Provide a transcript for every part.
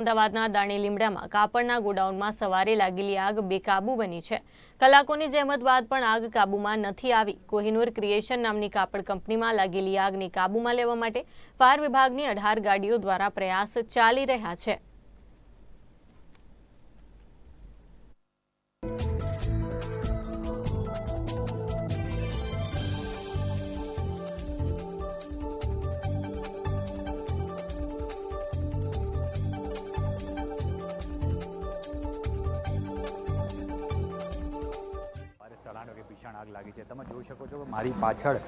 અમદાવાદના દાણી લીમડામાં કાપડના ગોડાઉનમાં સવારે લાગેલી આગ બેકાબુ બની છે. કલાકોની જહેમત બાદ પણ આગ કાબૂમાં નથી આવી. કોહિનૂર ક્રિએશન નામની કાપડ કંપનીમાં લાગેલી આગને કાબુમાં લેવા માટે ફાયર વિભાગની અઢાર ગાડીઓ દ્વારા પ્રયાસ ચાલી રહ્યા છે. ભીષણ આગ લાગી છે. તમે જોઈ શકો છો કે મારી પાછળ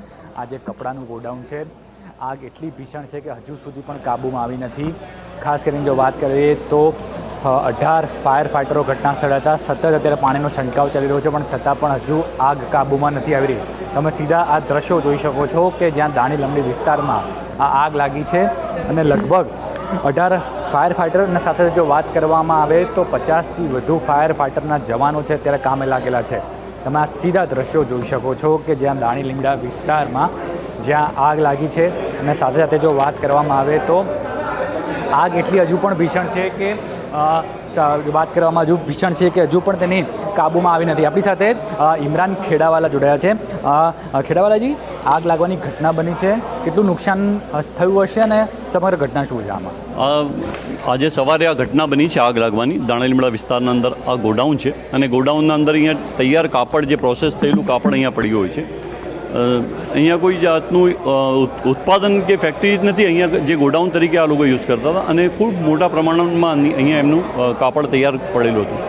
આ જે કપડાનું ગોડાઉન છે, આગ એટલી ભીષણ છે કે હજુ સુધી પણ કાબૂમાં આવી નથી. ખાસ કરીને જો વાત કરીએ તો અઢાર ફાયર ફાઇટરો ઘટના સ્થળે હતા. સતત અત્યારે પાણીનો છંટકાવ ચાલી રહ્યો છે, પણ છતાં પણ હજુ આગ કાબૂમાં નથી આવી રહી. તમે સીધા આ દ્રશ્યો જોઈ શકો છો કે જ્યાં દાણી લંબડી વિસ્તારમાં આ આગ લાગી છે અને લગભગ અઢાર ફાયર ફાઇટરના સાથે જો વાત કરવામાં આવે તો પચાસથી વધુ ફાયર ફાઇટરના જવાનો છે અત્યારે કામે લાગેલા છે. તમે આ સીધા દ્રશ્યો જોઈ શકો છો કે જ્યાં દાણી લીમડા વિસ્તારમાં જ્યાં આગ લાગી છે. અને સાથે સાથે જો વાત કરવામાં આવે તો આગ એટલી હજુ પણ ભીષણ છે કે વાત કરવામાં હજુ ભીષણ છે કે હજુ પણ તેની કાબૂમાં આવી નથી. આપણી સાથે ઇમરાન ખેડાવાલા જોડાયા છે. ખેડાવાલાજી, આગ લાગવાની ઘટના બની છે. કેટલું નુકસાન થયું હશે અને સમગ્ર ઘટના શું છે આમાં? આજે સવારે આ ઘટના બની છે આગ લાગવાની. દાણેલીમડા વિસ્તારના અંદર આ ગોડાઉન છે અને ગોડાઉનના અંદર અહીંયા તૈયાર કાપડ જે પ્રોસેસ થયેલું કાપડ અહીંયા પડ્યું હોય છે. અહીંયા કોઈ જાતનું ઉત્પાદન કે ફેક્ટરી જ નથી, અહીંયા જે ગોડાઉન તરીકે આ લોકો યુઝ કરતા હતા અને ખૂબ મોટા પ્રમાણમાં અહીં- અહીંયા એમનું કાપડ તૈયાર પડેલું હતું.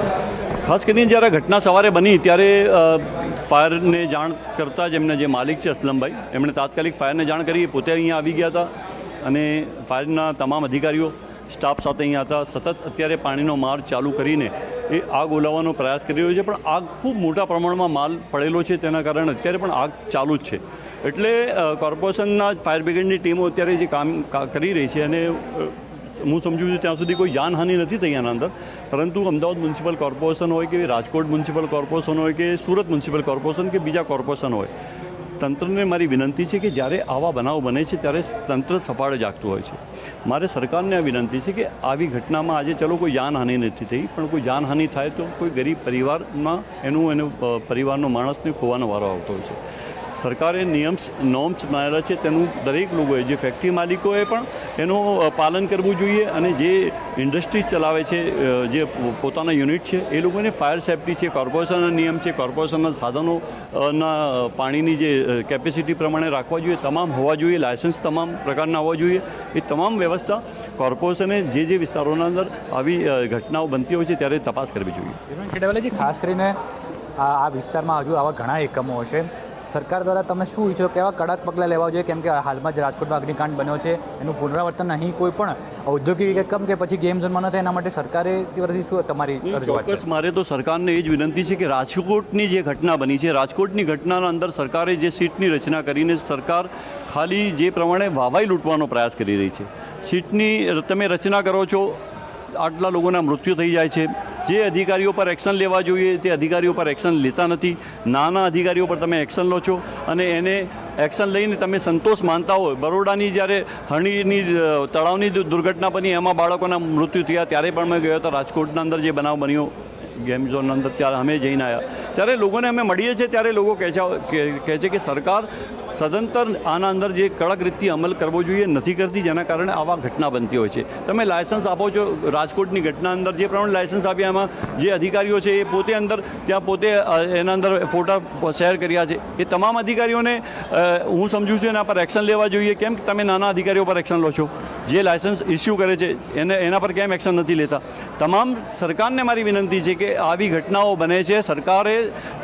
ખાસ કરીને જ્યારે ઘટના સવારે બની ત્યારે ફાયરને જાણ કરતાં જ એમના જે માલિક છે અસલમભાઈ, એમણે તાત્કાલિક ફાયરને જાણ કરી, પોતે અહીંયા આવી ગયા હતા અને ફાયરના તમામ અધિકારીઓ, સ્ટાફ સાથે અહીંયા હતા. સતત અત્યારે પાણીનો માર ચાલુ કરીને એ આગ ઓલાવવાનો પ્રયાસ કરી રહ્યો છે, પણ આગ ખૂબ મોટા પ્રમાણમાં માલ પડેલો છે, તેના કારણે અત્યારે પણ આગ ચાલુ જ છે. એટલે કોર્પોરેશનના ફાયર બ્રિગેડની ટીમો અત્યારે જે કામ કરી રહી છે અને હું સમજુ છું ત્યાં સુધી કોઈ જાનહાનિ નથી થઈ આના અંદર. પરંતુ અમદાવાદ મ્યુનિસિપલ કોર્પોરેશન હોય કે રાજકોટ મ્યુનિસિપલ કોર્પોરેશન હોય કે સુરત મ્યુનિસિપલ કોર્પોરેશન કે બીજા કોર્પોરેશન હોય તંત્રને મારી વિનંતી છે કે જ્યારે આવા બનાવ બને છે, ત્યારે તંત્ર સફાળે જાગતું હોય છે. મારે સરકારને આ વિનંતી છે કે આવી ઘટનામાં આજે ચલો કોઈ જાનહાનિ નથી થઈ, પણ કોઈ જાનહાનિ થાય તો કોઈ ગરીબ પરિવારમાં એનું એનું પરિવારનો માણસને ખોવાનો વારો આવતો હોય છે. સરકારે નિયમ્સ નોર્મ્સ બનાવેલા છે, તેનું દરેક લોકોએ, જે ફેક્ટરી માલિકોએ પણ એનું પાલન કરવું જોઈએ અને જે ઇન્ડસ્ટ્રીઝ ચલાવે છે જે પોતાના યુનિટ છે, એ લોકોને ફાયર સેફટી છે, કોર્પોરેશનના નિયમ છે, કોર્પોરેશનના સાધનો ના પાણીની જે કેપેસિટી પ્રમાણે રાખવા જોઈએ, તમામ હોવા જોઈએ, લાયસન્સ તમામ પ્રકારના હોવા જોઈએ, એ તમામ વ્યવસ્થા કોર્પોરેશને જે જે વિસ્તારોના અંદર આવી ઘટનાઓ બનતી હોય છે, ત્યારે તપાસ કરવી જોઈએ. ખાસ કરીને આ આ વિસ્તારમાં હજુ આવા ઘણા એકમો હશે. સરકાર દ્વારા તમે શું ઈચ્છો કેવા કડક પગલાં લેવા જોઈએ? કેમ કે હાલમાં જ રાજકોટમાં અગ્નિકાંડ બન્યો છે એનું પુનરાવર્તન અહીં કોઈ પણ ઔદ્યોગિક એકમ કે પછી ગેમ ઝોનમાં ન થાય એના માટે સરકારે તે વરથી શું તમારી ચોક્કસ મારે તો સરકારને એ જ વિનંતી છે કે રાજકોટની જે ઘટના બની છે રાજકોટની ઘટનાના અંદર સરકારે જે સીટની રચના કરીને સરકાર ખાલી જે પ્રમાણે વાવાઈ લૂંટવાનો પ્રયાસ કરી રહી છે. સીટની તમે રચના કરો છો આટલા લોકોના મૃત્યુ થઈ જાય છે. જે અધિકારીઓ પર એક્શન લેવા જોઈએ, તે અધિકારીઓ પર એક્શન લેતા નથી. નાના અધિકારીઓ પર તમે એક્શન લો છો અને એને એક્શન લઈને તમે સંતોષ માનતા હોય. બરોડાની જ્યારે હણીની તળાવની દુર્ઘટના બની, એમાં બાળકોના મૃત્યુ થયા, ત્યારે પણ મેં ગયો હતો રાજકોટના અંદર જે બનાવ બન્યો, ગેમ ઝોન અંદર, ત્યારે અમે જઈને આવ્યા ત્યારે લોકોને અમે મળીએ છીએ, ત્યારે લોકો કહે છે કે સરકાર સદંતર આના અંદર જે કડક રીતથી અમલ કરવો જોઈએ નથી કરતી, જેના કારણે આવા ઘટના બનતી હોય છે. તમે લાયસન્સ આપો છો, રાજકોટની ઘટના અંદર જે પ્રમાણે લાયસન્સ આપ્યા, એમાં જે અધિકારીઓ છે એ પોતે અંદર, ત્યાં પોતે એના અંદર ફોટા શેર કર્યા છે. એ તમામ અધિકારીઓને હું સમજુ છું એના પર એક્શન લેવા જોઈએ. કેમ કે તમે નાના અધિકારીઓ પર એક્શન લો છો. જે લાયસન્સ ઇસ્યુ કરે છે, એને, એના પર કેમ એક્શન નથી લેતા? તમામ સરકારને મારી વિનંતી છે કે આવી ઘટનાઓ બને છે. સરકારે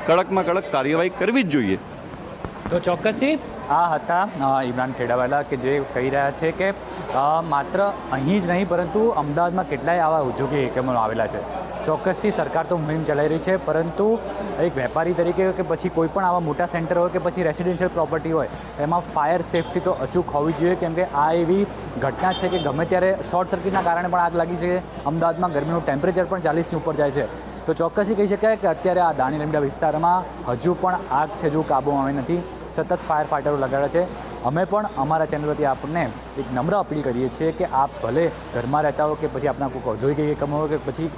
કડકમાં કડક કાર્યવાહી કરવી જ જોઈએ. તો ચોક્કસથી આ હતા ઇમરાન ખેડાવાલા કે જે કહી રહ્યા છે કે માત્ર અહીં જ નહીં, પરંતુ અમદાવાદમાં કેટલાય આવા ઉદ્યોગિક એકમો આવેલા છે. ચોક્કસથી સરકાર તો મુહિમ ચલાવી રહી છે, પરંતુ એક વેપારી તરીકે કે પછી કોઈ પણ આવા મોટા સેન્ટર હોય કે પછી રેસિડેન્શિયલ પ્રોપર્ટી હોય, એમાં ફાયર સેફટી તો અચૂક હોવી જોઈએ, કેમ કે આ એવી ઘટના છે કે ગમે ત્યારે શોર્ટ સર્કિટના કારણે પણ આગ લાગી છે, અમદાવાદમાં ગરમીનું ટેમ્પરેચર પણ ચાલીસની ઉપર જાય છે. તો ચોક્કસથી કહી શકાય કે અત્યારે આ દાણી લીમડા વિસ્તારમાં હજુ પણ આગ છે, જો કાબૂમાં આવી નથી. સતત ફાયર ફાઇટરો લગાડ્યા છે. અમે પણ અમારા ચેનલ પરથી આપને એક નમ્ર અપીલ કરીએ છીએ કે આપ ભલે ઘરમાં રહેતા હો કે પછી આપણા કોઈ ઔદ્યોગિક એકમ હોય કે પછી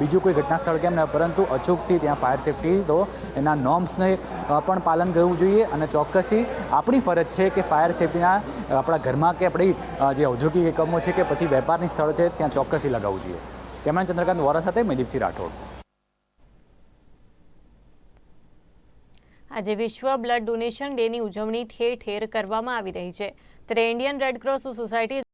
બીજું કોઈ ઘટના સ્થળ કેમ ન પરંતુ અચૂકથી ત્યાં ફાયર સેફટી તો એના નોર્મ્સને પણ પાલન કરવું જોઈએ અને ચોક્કસથી આપણી ફરજ છે કે ફાયર સેફટીના આપણા ઘરમાં કે આપણી જે ઔદ્યોગિક એકમો છે કે પછી વેપારની સ્થળ છે, ત્યાં ચોક્કસથી લગાવવું જોઈએ. કેમેરા ચંદ્રકાંત વોરા સાથે મેદીપસિંહ રાઠોડ. આજે વિશ્વ બ્લડ ડોનેશન ડેની ઉજવણી ઠેર ઠેર કરવામાં આવી રહી છે. ત્યારે ઇન્ડિયન રેડક્રોસ સોસાયટી